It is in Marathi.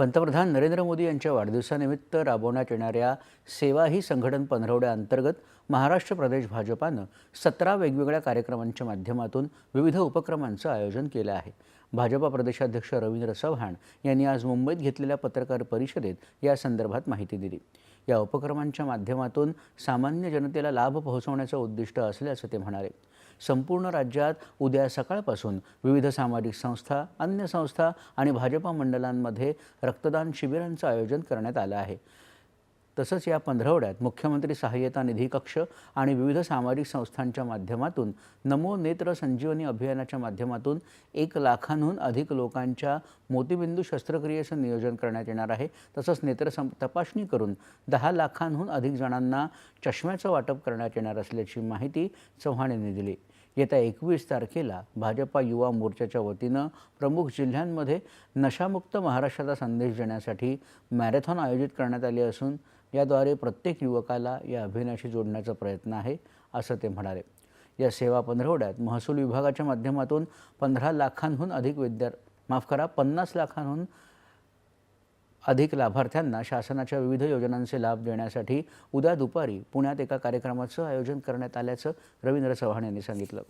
पंतप्रधान नरेंद्र मोदी यांच्या वाढदिवसानिमित्त राबवण्यात येणाऱ्या सेवा ही संघटन पंधरवड्याअंतर्गत महाराष्ट्र प्रदेश भाजपानं सतरा वेगवेगळ्या कार्यक्रमांच्या माध्यमातून विविध उपक्रमांचं आयोजन केलं आहे. भाजपा प्रदेशाध्यक्ष रवींद्र चव्हाण यांनी आज मुंबईत घेतलेल्या पत्रकार परिषदेत या संदर्भात माहिती दिली. या उपक्रमांच्या माध्यमातून सामान्य जनतेला लाभ पोहोचवण्याचं उद्दिष्ट असल्याचं ते म्हणाले. संपूर्ण राज्यात उद्या सकाळपासून विविध सामाजिक संस्था अन्य संस्था आणि भाजपा मंडळांमध्ये रक्तदान शिबिरांचं आयोजन करण्यात आलं आहे. तसंच या पंधरवड्यात मुख्यमंत्री सहाय्यता निधी कक्ष आणि विविध सामाजिक संस्थांच्या माध्यमातून नमो नेत्र संजीवनी अभियानाच्या माध्यमातून एक लाखांहून अधिक लोकांच्या मोतीबिंदू शस्त्रक्रियेचं नियोजन करण्यात येणार आहे. तसंच नेत्र सं तपासणी करून दहा लाखांहून अधिक जणांना चष्म्याचं वाटप करण्यात येणार असल्याची माहिती चव्हाण यांनी दिली. येत्या एकवीस तारखेला भाजपा युवा मोर्चाच्या वतीनं प्रमुख जिल्ह्यांमध्ये नशामुक्त महाराष्ट्राचा संदेश देण्यासाठी मॅरेथॉन आयोजित करण्यात आली असून याद्वारे प्रत्येक युवकाला या अभियानाशी जोडण्याचा प्रयत्न आहे असं ते म्हणाले. या सेवा पंधरवड्यात महसूल विभागाच्या माध्यमातून पंधरा लाखांहून अधिक विद्यार माफ करा पन्नास लाखांहून अधिक लाभार्थ्यांना शासनाच्या विविध योजनांचे लाभ देण्यासाठी उद्या दुपारी पुण्यात एका कार्यक्रमाचं आयोजन करण्यात आल्याचं रवींद्र चव्हाण यांनी सांगितलं.